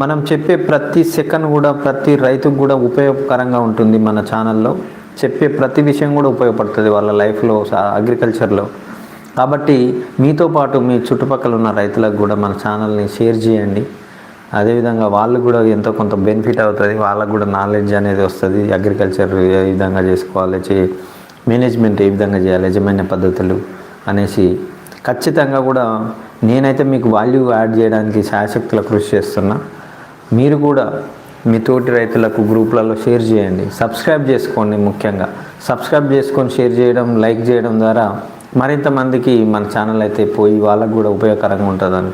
మనం చెప్పే ప్రతి సెకండ్ కూడా ప్రతి రైతుకు కూడా ఉపయోగకరంగా ఉంటుంది మన ఛానల్లో. చెప్పే ప్రతి విషయం కూడా ఉపయోగపడుతుంది వాళ్ళ లైఫ్లో అగ్రికల్చర్లో. కాబట్టి మీతో పాటు మీ చుట్టుపక్కల ఉన్న రైతులకు కూడా మన ఛానల్ని షేర్ చేయండి. అదేవిధంగా వాళ్ళు కూడా ఎంతో కొంత బెనిఫిట్ అవుతుంది వాళ్ళకు కూడా నాలెడ్జ్ అనేది వస్తుంది. అగ్రికల్చర్ ఏ విధంగా చేసుకోవాలి చే మేనేజ్మెంట్ ఏ విధంగా చేయాలి యజమాన్య పద్ధతులు అనేసి ఖచ్చితంగా కూడా నేనైతే మీకు వాల్యూ యాడ్ చేయడానికి శాయశక్తుల కృషి చేస్తున్నా. మీరు కూడా మీ తోటి రైతులకు గ్రూపులలో షేర్ చేయండి. సబ్స్క్రైబ్ చేసుకోండి ముఖ్యంగా. సబ్స్క్రైబ్ చేసుకొని షేర్ చేయడం లైక్ చేయడం ద్వారా మరింత మందికి మన ఛానల్ అయితే పోయి వాళ్ళకు కూడా ఉపయోగకరంగా ఉంటుంది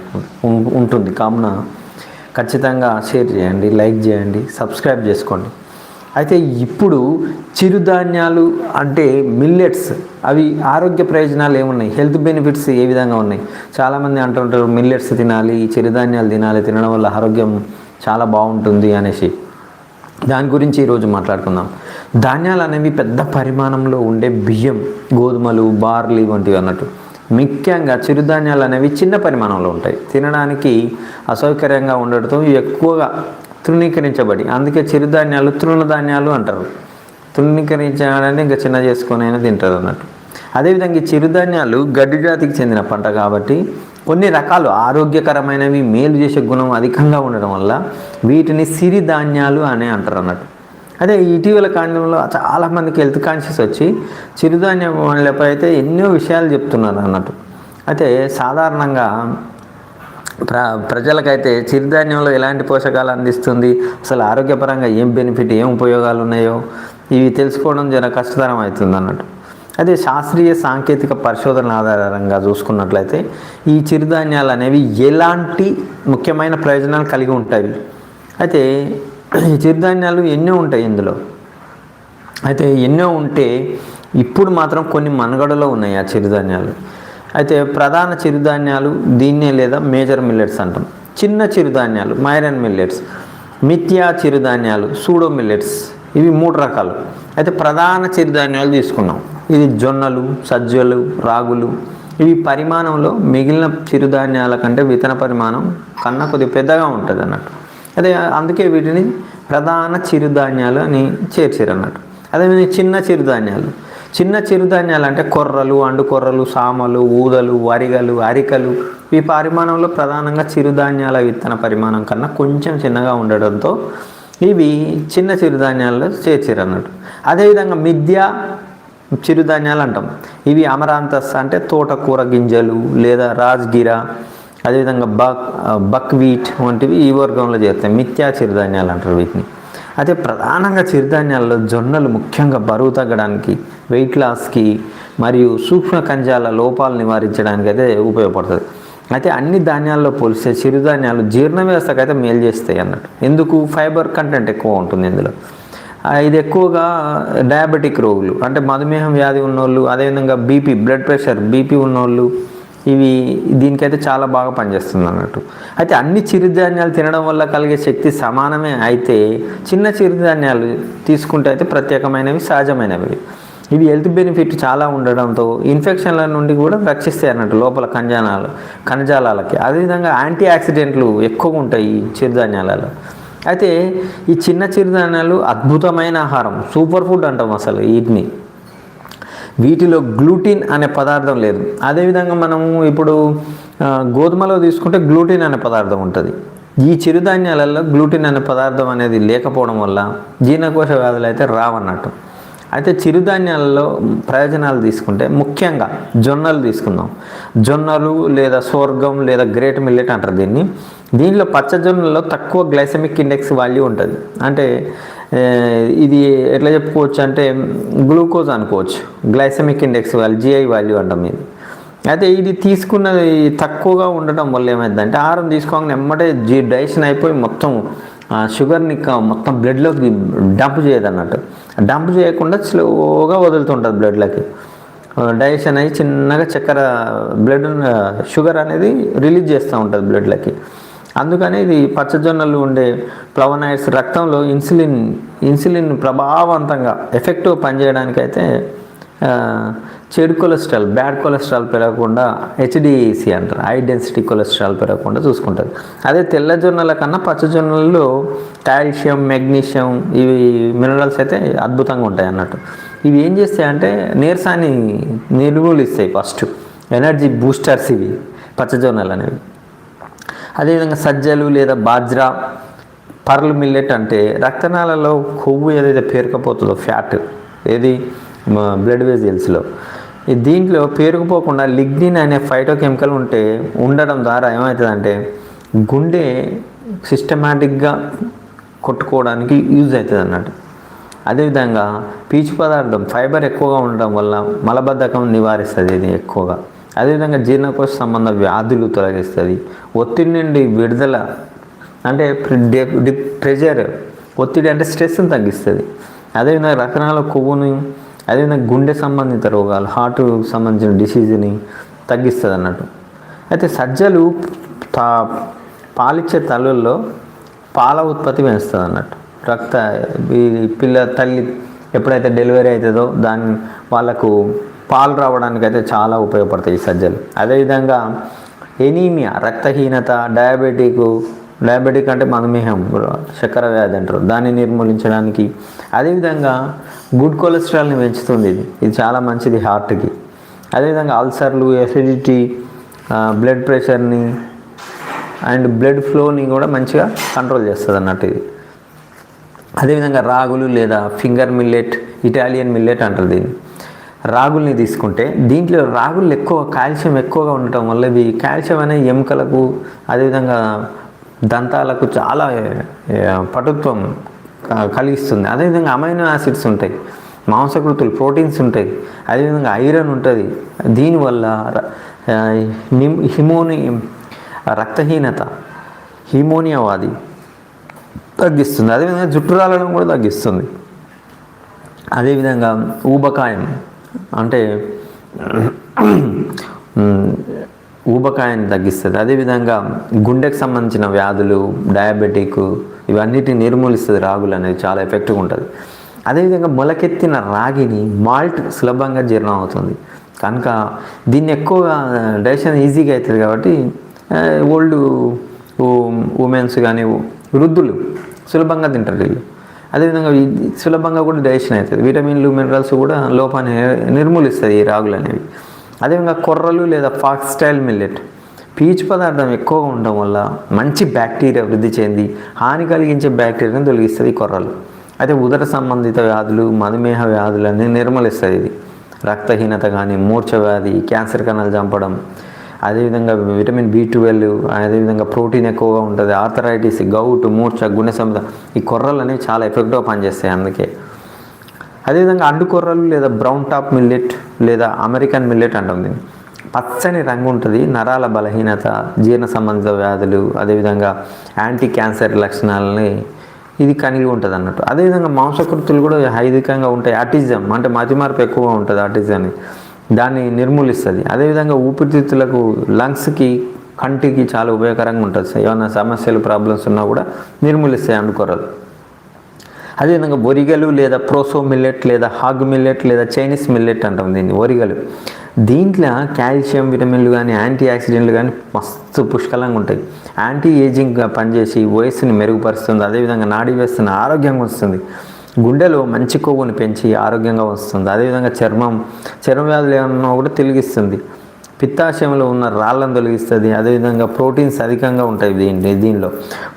ఉంటుంది. కావున ఖచ్చితంగా షేర్ చేయండి లైక్ చేయండి సబ్స్క్రైబ్ చేసుకోండి. అయితే ఇప్పుడు చిరుధాన్యాలు అంటే మిల్లెట్స్ అవి ఆరోగ్య ప్రయోజనాలు ఏమున్నాయి? హెల్త్ బెనిఫిట్స్ ఏ విధంగా ఉన్నాయి? చాలామంది అంటుంటారు మిల్లెట్స్ తినాలి చిరుధాన్యాలు తినాలి తినడం వల్ల ఆరోగ్యం చాలా బాగుంటుంది అనేసి. దాని గురించి ఈరోజు మాట్లాడుకుందాం. ధాన్యాలు అనేవి పెద్ద పరిమాణంలో ఉండే బియ్యం గోధుమలు బార్లీ వంటివి అన్నట్టు. ముఖ్యంగా చిరుధాన్యాలు అనేవి చిన్న పరిమాణంలో ఉంటాయి. తినడానికి అసౌకర్యంగా ఉండడంతో ఎక్కువగా తృణీకరించబడి అందుకే చిరుధాన్యాలు తృణధాన్యాలు అంటారు. తృణీకరించడానికి ఇంకా చిన్న చేసుకొని అయినా తింటారు అన్నట్టు. అదేవిధంగా ఈ చిరుధాన్యాలు గడ్డి జాతికి చెందిన పంట కాబట్టి కొన్ని రకాలు ఆరోగ్యకరమైనవి మేలు చేసే గుణం అధికంగా ఉండడం వల్ల వీటిని సిరిధాన్యాలు అనే అంటారు అన్నట్టు. అదే ఇటీవల కాలంలో చాలామందికి హెల్త్ కాన్షియస్ వచ్చి చిరుధాన్యాలపై అయితే ఎన్నో విషయాలు చెప్తున్నారు అన్నట్టు. అయితే సాధారణంగా ప్ర ప్రజలకైతే చిరుధాన్యంలో ఎలాంటి పోషకాలు అందిస్తుంది అసలు ఆరోగ్యపరంగా ఏం బెనిఫిట్ ఏం ఉపయోగాలు ఉన్నాయో ఇవి తెలుసుకోవడం జర కష్టతరం అవుతుంది అన్నట్టు. అదే శాస్త్రీయ సాంకేతిక పరిశోధన ఆధారంగా చూసుకున్నట్లయితే ఈ చిరుధాన్యాలు అనేవి ఎలాంటి ముఖ్యమైన ప్రయోజనాలు కలిగి ఉంటాయి? అయితే ఈ చిరుధాన్యాలు ఎన్నో ఉంటాయి ఇందులో. అయితే ఎన్నో ఉంటే ఇప్పుడు మాత్రం కొన్ని మనుగడలో ఉన్నాయి ఆ చిరుధాన్యాలు. అయితే ప్రధాన చిరుధాన్యాలు దీన్నే లేదా మేజర్ మిల్లెట్స్ అంటాం. చిన్న చిరుధాన్యాలు మైరన్ మిల్లెట్స్ మిథ్యా చిరుధాన్యాలు సూడో మిల్లెట్స్ ఇవి మూడు రకాలు. అయితే ప్రధాన చిరుధాన్యాలు తీసుకున్నాం. ఇది జొన్నలు సజ్జలు రాగులు. ఇవి పరిమాణంలో మిగిలిన చిరుధాన్యాల కంటే విత్తన పరిమాణం కన్నా కొద్దిగా పెద్దగా ఉంటుంది అన్నట్టు అదే అందుకే వీటిని ప్రధాన చిరుధాన్యాలు అని చేర్చారు అన్నట్టు అదేవిధంగా చిన్న చిరుధాన్యాలు. చిన్న చిరుధాన్యాలు అంటే కొర్రలు అండు కొర్రలు సామలు ఊదలు వరిగలు అరికలు. ఈ పరిమాణంలో ప్రధానంగా చిరుధాన్యాల విత్తన పరిమాణం కన్నా కొంచెం చిన్నగా ఉండడంతో ఇవి చిన్న చిరుధాన్యాల్లో చేర్చారు అన్నట్టు అదేవిధంగా మిథ్య చిరుధాన్యాలు అంటాం ఇవి అమరాంతస్ అంటే తోటకూర గింజలు లేదా రాజ్గిరా అదేవిధంగా బక్ బక్వీట్ వంటివి ఈ వర్గంలో చేస్తాయి. మిథ్యా చిరుధాన్యాలు అంటారు వీటిని. అయితే ప్రధానంగా చిరుధాన్యాల్లో జొన్నలు ముఖ్యంగా బరువు తగ్గడానికి వెయిట్ లాస్కి మరియు సూక్ష్మ కంజాల లోపాలు నివారించడానికి అయితే ఉపయోగపడుతుంది. అయితే అన్ని ధాన్యాల్లో పోలిస్తే చిరుధాన్యాలు జీర్ణ వ్యవస్థకు అయితే మేలు చేస్తాయి అన్నట్టు. ఎందుకు? ఫైబర్ కంటెంట్ ఎక్కువ ఉంటుంది ఇందులో. ఇది ఎక్కువగా డయాబెటిక్ రోగులు. అంటే మధుమేహం వ్యాధి ఉన్నోళ్ళు అదేవిధంగా బీపీ బ్లడ్ ప్రెషర్ బీపీ ఉన్నోళ్ళు ఇవి దీనికైతే చాలా బాగా పనిచేస్తుంది అన్నట్టు. అయితే అన్ని చిరుధాన్యాలు తినడం వల్ల కలిగే శక్తి సమానమే అయితే చిన్న చిరుధాన్యాలు తీసుకుంటే అయితే ప్రత్యేకమైనవి సహజమైనవి. ఇవి హెల్త్ బెనిఫిట్ చాలా ఉండడంతో ఇన్ఫెక్షన్ల నుండి కూడా రక్షిస్తాయి అన్నట్టు లోపల ఖనిజానాలు కణజాలాలకి అదేవిధంగా యాంటీ ఆక్సిడెంట్లు ఎక్కువగా ఉంటాయి ఈ చిరుధాన్యాలలో. అయితే ఈ చిన్న చిరుధాన్యాలు అద్భుతమైన ఆహారం సూపర్ ఫుడ్ అంటాం అసలు వీటిని. వీటిలో గ్లూటిన్ అనే పదార్థం లేదు. అదేవిధంగా మనము ఇప్పుడు గోధుమలో తీసుకుంటే గ్లూటిన్ అనే పదార్థం ఉంటుంది. ఈ చిరుధాన్యాలలో గ్లూటిన్ అనే పదార్థం అనేది లేకపోవడం వల్ల జీర్ణకోశ వ్యాధులు అయితే రావన్నట్టు. అయితే చిరుధాన్యాలలో ప్రయోజనాలు తీసుకుంటే ముఖ్యంగా జొన్నలు తీసుకుందాం. జొన్నలు లేదా స్వర్గం లేదా గ్రేట్ మిల్లెట్ అంటారు దీన్ని. దీనిలో పచ్చజొన్నలో తక్కువ గ్లైసమిక్ ఇండెక్స్ వాల్యూ ఉంటుంది. అంటే ఇది ఎట్లా చెప్పుకోవచ్చు అంటే గ్లూకోజ్ అనుకోవచ్చు. Glycemic index value GI value అంటాం ఇది. అయితే ఇది తీసుకున్నది తక్కువగా ఉండటం వల్ల ఏమైందంటే ఆహారం తీసుకోగానే ఎమ్మటే జీ డైజెషన్ అయిపోయి మొత్తం ఆ షుగర్ని మొత్తం బ్లడ్లోకి డంప్ చేయదు అన్నట్టు డంప్ చేయకుండా స్లోగా వదులుతుంటుంది బ్లడ్లోకి డైజెషన్ అయ్యి చిన్నగా చక్కెర బ్లడ్ షుగర్ అనేది రిలీజ్ చేస్తూ ఉంటుంది బ్లడ్లోకి అందుకని ఇది పచ్చజొన్నలు ఉండే ప్లవనాయిడ్స్ రక్తంలో ఇన్సులిన్ ఇన్సులిన్ ప్రభావవంతంగా ఎఫెక్టివ్ పనిచేయడానికైతే చెడు కొలెస్ట్రాల్ బ్యాడ్ కొలెస్ట్రాల్ పెరగకుండా హెచ్డిసి అంటారు. హై డెన్సిటీ కొలెస్ట్రాల్ పెరగకుండా చూసుకుంటుంది అదే తెల్ల జొన్నల కన్నా పచ్చ జొన్నలలో కాల్షియం మెగ్నీషియం ఇవి మినరల్స్ అయితే అద్భుతంగా ఉంటాయి అన్నట్టు. ఇవి ఏం చేస్తాయంటే నీరసాన్ని నిర్మూలిస్తాయి ఫస్ట్. ఎనర్జీ బూస్టర్స్ ఇవి పచ్చజొన్నలు అనేవి. అదేవిధంగా సజ్జలు లేదా బాజ్రా పర్ల్ మిల్లెట్ అంటే రక్తనాళాలలో కొవ్వు ఏదైతే పేరుకపోతుందో ఫ్యాట్ ఏది? బ్లడ్ వెజిల్స్లో. దీంట్లో పేరుకుపోకుండా లిగ్నిన్ అనే ఫైటోకెమికల్ ఉంటే ఉండడం ద్వారా ఏమవుతుందంటే గుండె సిస్టమేటిక్గా కొట్టుకోవడానికి యూజ్ అవుతుంది అన్నట్టు అదేవిధంగా పీచు పదార్థం ఫైబర్ ఎక్కువగా ఉండడం వల్ల మలబద్ధకం నివారిస్తుంది ఇది ఎక్కువగా. అదేవిధంగా జీర్ణకోశ సంబంధ వ్యాధులు తొలగిస్తుంది. ఒత్తిడి నుండి విడుదల అంటే ప్రెజర్ ఒత్తిడి అంటే స్ట్రెస్ని తగ్గిస్తుంది. అదేవిధంగా రకరకాల కొవ్వుని అదేవిధంగా గుండె సంబంధిత రోగాలు హార్ట్ సంబంధించిన డిసీజ్ని తగ్గిస్తుంది అన్నట్టు అయితే సజ్జలు తా పాలిచ్చే తల్లుల్లో పాల ఉత్పత్తి పెంచుతుంది అన్నట్టు రక్త ఈ పిల్ల తల్లి ఎప్పుడైతే డెలివరీ అవుతుందో దాని వాళ్ళకు పాలు రావడానికి అయితే చాలా ఉపయోగపడతాయి ఈ సజ్జలు. అదేవిధంగా ఎనీమియా రక్తహీనత డయాబెటిక్ డయాబెటిక్ అంటే మధుమేహం చక్కెర వ్యాధి అంటారు. దాన్ని నిర్మూలించడానికి అదేవిధంగా గుడ్ కొలెస్ట్రాల్ని పెంచుతుంది ఇది. ఇది చాలా మంచిది హార్ట్కి. అదేవిధంగా అల్సర్లు ఎసిడిటీ బ్లడ్ ప్రెషర్ని అండ్ బ్లడ్ ఫ్లోని కూడా మంచిగా కంట్రోల్ చేస్తుంది అన్నట్టు ఇది. అదేవిధంగా రాగులు లేదా ఫింగర్ మిల్లెట్ ఇటాలియన్ మిల్లెట్ అంటారు దీన్ని. రాగుల్ని తీసుకుంటే దీంట్లో రాగులు ఎక్కువ కాల్షియం ఎక్కువగా ఉండటం వల్ల ఇవి కాల్షియం అనే ఎముకలకు అదేవిధంగా దంతాలకు చాలా పటుత్వం క- కలిగిస్తుంది. అదేవిధంగా అమైనో యాసిడ్స్ ఉంటాయి. మాంసకృతులు ప్రోటీన్స్ ఉంటాయి. అదేవిధంగా ఐరన్ ఉంటుంది. దీనివల్ల ర- నిమ్ హిమోని రక్తహీనత హిమోనియా వ్యాధి తగ్గిస్తుంది. అదేవిధంగా జుట్టు రాలడం కూడా తగ్గిస్తుంది. అదేవిధంగా ఊబకాయం అంటే ఊబకాయాన్ని తగ్గిస్తుంది. అదేవిధంగా గుండెకు సంబంధించిన వ్యాధులు డయాబెటిక్ ఇవన్నిటిని నిర్మూలిస్తుంది రాగులు అనేది చాలా ఎఫెక్టివ్గా ఉంటుంది. అదేవిధంగా మొలకెత్తిన రాగిని మాల్ట్ సులభంగా జీర్ణం అవుతుంది. కనుక దీన్ని ఎక్కువగా డైజెషన్ ఈజీగా అవుతుంది కాబట్టి ఓల్డ్ ఉమెన్స్ కానీ వృద్ధులు సులభంగా తింటారు వీళ్ళు అదేవిధంగా సులభంగా కూడా డైజెషన్ అవుతుంది విటమిన్లు మినరల్స్ కూడా లోపాన్ని నిర్మూలిస్తుంది ఈ రాగులు అనేవి. అదేవిధంగా కొర్రలు లేదా ఫాక్స్ స్టైల్ మిల్లెట్. పీచు పదార్థం ఎక్కువగా ఉండడం వల్ల మంచి బ్యాక్టీరియా వృద్ధి చెంది హాని కలిగించే బ్యాక్టీరియాను తొలగిస్తుంది కొర్రలు. అయితే ఉదర సంబంధిత వ్యాధులు మధుమేహ వ్యాధులన్నీ నిర్మలిస్తుంది ఇది రక్తహీనత కానీ మూర్ఛ వ్యాధి క్యాన్సర్ కణాలు చంపడం అదేవిధంగా విటమిన్ బి ట్వెల్వ్ అదేవిధంగా ప్రోటీన్ ఎక్కువగా ఉంటుంది ఆర్థరైటిస్ గౌట్ మూర్ఛ గుండె సంబంధ ఈ కొర్రలు అనేవి చాలా ఎఫెక్టివ్గా పనిచేస్తాయి అందుకే. అదేవిధంగా అండుకొర్రలు లేదా బ్రౌన్ టాప్ మిల్లెట్ లేదా అమెరికన్ మిల్లెట్ అంటాం దీన్ని. పచ్చని రంగు ఉంటుంది నరాల బలహీనత జీర్ణ సంబంధిత వ్యాధులు అదేవిధంగా యాంటీ క్యాన్సర్ లక్షణాలని ఇది కలిగి ఉంటుంది అన్నట్టు అదేవిధంగా మాంసకృతులు కూడా హైదికంగా ఉంటాయి. ఆటిజం అంటే మతిమార్పు ఎక్కువగా ఉంటుంది ఆటిజం దాన్ని నిర్మూలిస్తుంది. అదేవిధంగా ఊపిరితిత్తులకు లంగ్స్కి కంటికి చాలా ఉపయోగకరంగా ఉంటుంది. ఏమైనా సమస్యలు ప్రాబ్లమ్స్ ఉన్నా కూడా నిర్మూలిస్తాయి అండుకొరలు అదేవిధంగా ఒరిగలు లేదా ప్రోసో మిల్లెట్ లేదా హాగ్ మిల్లెట్ లేదా చైనీస్ మిల్లెట్ అంటాం దీన్ని ఒరిగలు దీంట్లో కాల్షియం విటమిన్లు కానీ యాంటీ ఆక్సిడెంట్లు కానీ మస్తు పుష్కలంగా ఉంటాయి. యాంటీ ఏజింగ్గా పనిచేసి వయస్సుని మెరుగుపరుస్తుంది అదేవిధంగా నాడీ వేస్తున్న ఆరోగ్యంగా వస్తుంది గుండెలో మంచి కొవ్వుని పెంచి ఆరోగ్యంగా వస్తుంది అదేవిధంగా చర్మం చర్మ వ్యాధులు ఏమన్నా కూడా తిరిగిస్తుంది. పిత్తాశయంలో ఉన్న రాళ్ళను తొలగిస్తుంది. అదేవిధంగా ప్రోటీన్స్ అధికంగా ఉంటాయి దీని దీనిలో.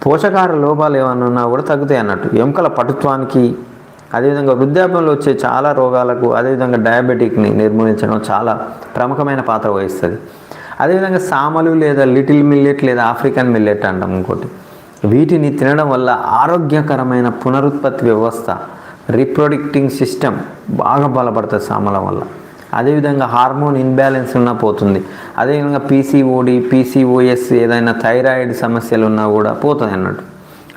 పోషకాహార లోపాలు ఏమన్నా ఉన్నా కూడా తగ్గుతాయి అన్నట్టు. ఎముకల పటుత్వానికి అదేవిధంగా వృద్ధాప్యంలో వచ్చే చాలా రోగాలకు అదేవిధంగా డయాబెటిక్ని నిర్మూలించడం చాలా ప్రముఖమైన పాత్ర వహిస్తుంది. అదేవిధంగా సామలు లేదా లిటిల్ మిల్లెట్ లేదా ఆఫ్రికన్ మిల్లెట్ అంటాం ఇంకోటి. వీటిని తినడం వల్ల ఆరోగ్యకరమైన పునరుత్పత్తి వ్యవస్థ రీప్రొడక్టింగ్ సిస్టమ్ బాగా బలపడుతుంది సామల వల్ల. అదేవిధంగా హార్మోన్ ఇన్బ్యాలెన్స్ ఉన్నా పోతుంది. అదేవిధంగా పీసీఓడి పీసీఓఎస్ ఏదైనా థైరాయిడ్ సమస్యలు ఉన్నా కూడా పోతుంది అన్నట్టు.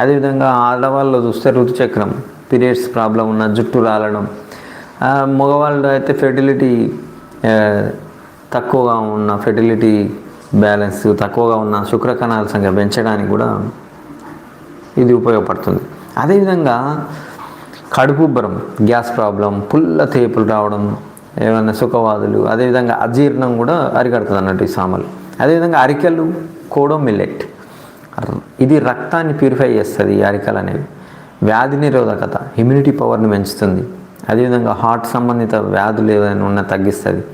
అదేవిధంగా ఆడవాళ్ళు చూస్తే ఋతుచక్రం పీరియడ్స్ ప్రాబ్లం ఉన్న జుట్టు రాలడం మగవాళ్ళు అయితే ఫెర్టిలిటీ తక్కువగా ఉన్న ఫెర్టిలిటీ బ్యాలెన్స్ తక్కువగా ఉన్న శుక్రకణాల సంఖ్య పెంచడానికి కూడా ఇది ఉపయోగపడుతుంది. అదేవిధంగా కడుపుబ్బరం గ్యాస్ ప్రాబ్లం పుల్ల తేపులు రావడం ఏమన్నా సుఖవాదులు అదేవిధంగా అజీర్ణం కూడా అరికడుతుంది అన్నట్టు ఈ సామలు. అదేవిధంగా అరికెలు కోడో మిల్లెట్. ఇది రక్తాన్ని ప్యూరిఫై చేస్తుంది ఈ అరికలు అనేవి. వ్యాధి నిరోధకత ఇమ్యూనిటీ పవర్ని పెంచుతుంది. అదేవిధంగా హార్ట్ సంబంధిత వ్యాధులు ఏదైనా ఉన్నా తగ్గిస్తుంది.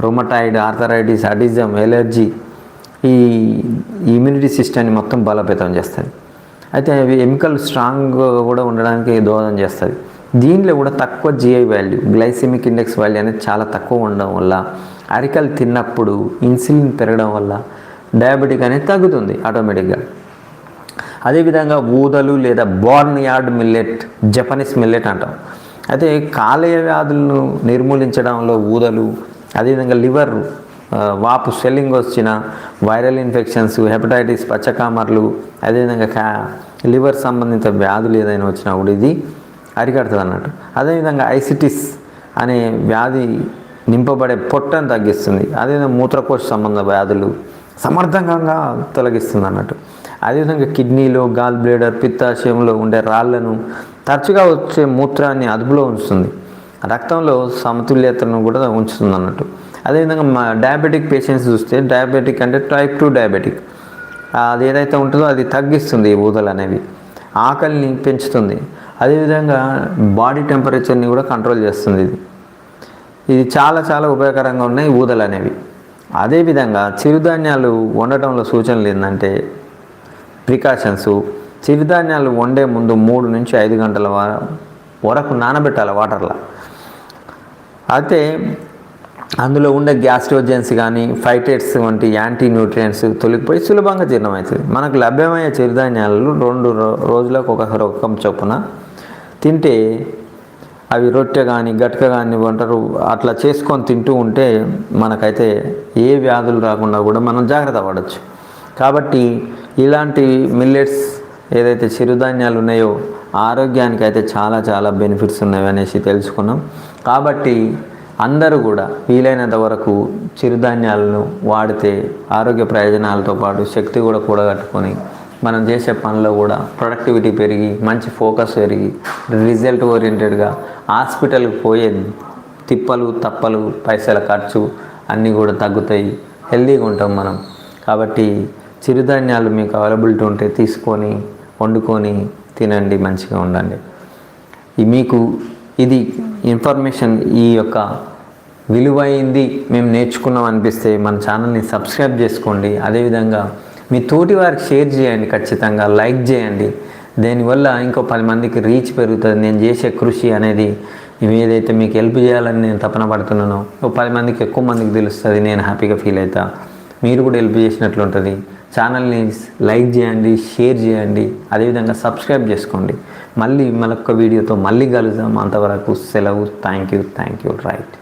రొమటాయిడ్ ఆర్థరైటిస్ అడిజం ఎలర్జీ ఈ ఇమ్యూనిటీ సిస్టమ్ని మొత్తం బలోపేతం చేస్తుంది. అయితే అవి ఎమికల్ స్ట్రాంగ్ కూడా ఉండడానికి దోహదం చేస్తుంది. దీనిలో కూడా తక్కువ GI value glycemic index value అనేది చాలా తక్కువ ఉండడం వల్ల అరికలు తిన్నప్పుడు ఇన్సులిన్ పెరగడం వల్ల డయాబెటిక్ అనేది తగ్గుతుంది ఆటోమేటిక్గా అదేవిధంగా ఊదలు లేదా barnyard millet Japanese millet అంటాం. అయితే కాలేయ వ్యాధులను నిర్మూలించడంలో ఊదలు అదేవిధంగా లివర్ వాపు స్వెల్లింగ్ వచ్చిన వైరల్ ఇన్ఫెక్షన్స్ హెపటైటిస్ పచ్చకామర్లు అదేవిధంగా క్యా లివర్ సంబంధిత వ్యాధులు ఏదైనా వచ్చినా కూడా ఇది అరికడుతుంది అన్నట్టు అదేవిధంగా ఐసిటిస్ అనే వ్యాధి నింపబడే పొట్టను తగ్గిస్తుంది. అదేవిధంగా మూత్రకోశ సంబంధ వ్యాధులు సమర్థంగా తొలగిస్తుంది అన్నట్టు అదేవిధంగా కిడ్నీలో గాల్ బ్లేడర్ పిత్తాశయంలో ఉండే రాళ్ళను తరచుగా వచ్చే మూత్రాన్ని అదుపులో ఉంచుతుంది. రక్తంలో సమతుల్యతను కూడా ఉంచుతుంది అన్నట్టు అదేవిధంగా మా డయాబెటిక్ పేషెంట్స్ చూస్తే డయాబెటిక్ అంటే టైప్ టూ డయాబెటిక్. అది ఏదైతే ఉంటుందో అది తగ్గిస్తుంది ఈ ఊదలు అనేవి ఆకలిని పెంచుతుంది. అదేవిధంగా బాడీ టెంపరేచర్ని కూడా కంట్రోల్ చేస్తుంది ఇది. ఇది చాలా చాలా ఉపయోగకరంగా ఉన్నాయి ఊదలు అనేవి. అదేవిధంగా చిరుధాన్యాలు వండటంలో సూచనలు ఏంటంటే ప్రికాషన్స్ చిరుధాన్యాలు వండే ముందు మూడు నుంచి ఐదు గంటల వరకు నానబెట్టాలి వాటర్లో. అయితే అందులో ఉండే గ్యాస్ట్రోజెన్స్ కానీ ఫైటేట్స్ వంటి యాంటీ న్యూట్రియంట్స్ తొలగిపోయి సులభంగా జీర్ణమవుతుంది. మనకు లభ్యమయ్యే చిరుధాన్యాలు రెండు రోజులకు ఒక ఒక చొప్పున తింటే అవి రొట్టె కానీ గట్క కానీ అంటారు అట్లా చేసుకొని తింటూ ఉంటే మనకైతే ఏ వ్యాధులు రాకుండా కూడా మనం జాగ్రత్త పడవచ్చు కాబట్టి ఇలాంటి మిల్లెట్స్ ఏదైతే చిరుధాన్యాలు ఉన్నాయో ఆరోగ్యానికి అయితే చాలా చాలా బెనిఫిట్స్ ఉన్నవి అనేసి తెలుసుకున్నాం. కాబట్టి అందరూ కూడా వీలైనంత వరకు చిరుధాన్యాలను వాడితే ఆరోగ్య ప్రయోజనాలతో పాటు శక్తి కూడా కూడగట్టుకొని మనం చేసే పనిలో కూడా ప్రొడక్టివిటీ పెరిగి మంచి ఫోకస్ పెరిగి రిజల్ట్ ఓరియంటెడ్గా హాస్పిటల్కి పోయే తిప్పలు తప్పలు పైసల ఖర్చు అన్నీ కూడా తగ్గుతాయి. హెల్తీగా ఉంటాం మనం. కాబట్టి చిరుధాన్యాలు మీకు అవైలబిలిటీ ఉంటే తీసుకొని వండుకొని తినండి మంచిగా ఉండండి. మీకు ఇది ఇన్ఫర్మేషన్ ఈ యొక్క విలువైంది మేము నేర్చుకున్నాం అనిపిస్తే మన ఛానల్ని సబ్స్క్రైబ్ చేసుకోండి. అదేవిధంగా మీ తోటి వారికి షేర్ చేయండి ఖచ్చితంగా లైక్ చేయండి. దీనివల్ల ఇంకో పది మందికి రీచ్ పెరుగుతుంది నేను చేసే కృషి అనేది ఏదైతే మీకు హెల్ప్ చేయాలని నేను తపన పడుతున్నానో. ఒక పది మందికి ఎక్కువ మందికి తెలుస్తుంది నేను హ్యాపీగా ఫీల్ అవుతా. మీరు కూడా హెల్ప్ చేసినట్లు ఉంటుంది. ఛానల్ని లైక్ చేయండి షేర్ చేయండి అదేవిధంగా సబ్స్క్రైబ్ చేసుకోండి. మళ్ళీ మరొక వీడియోతో మళ్ళీ కలుద్దాం. అంతవరకు సెలవు. Thank you thank you. Right.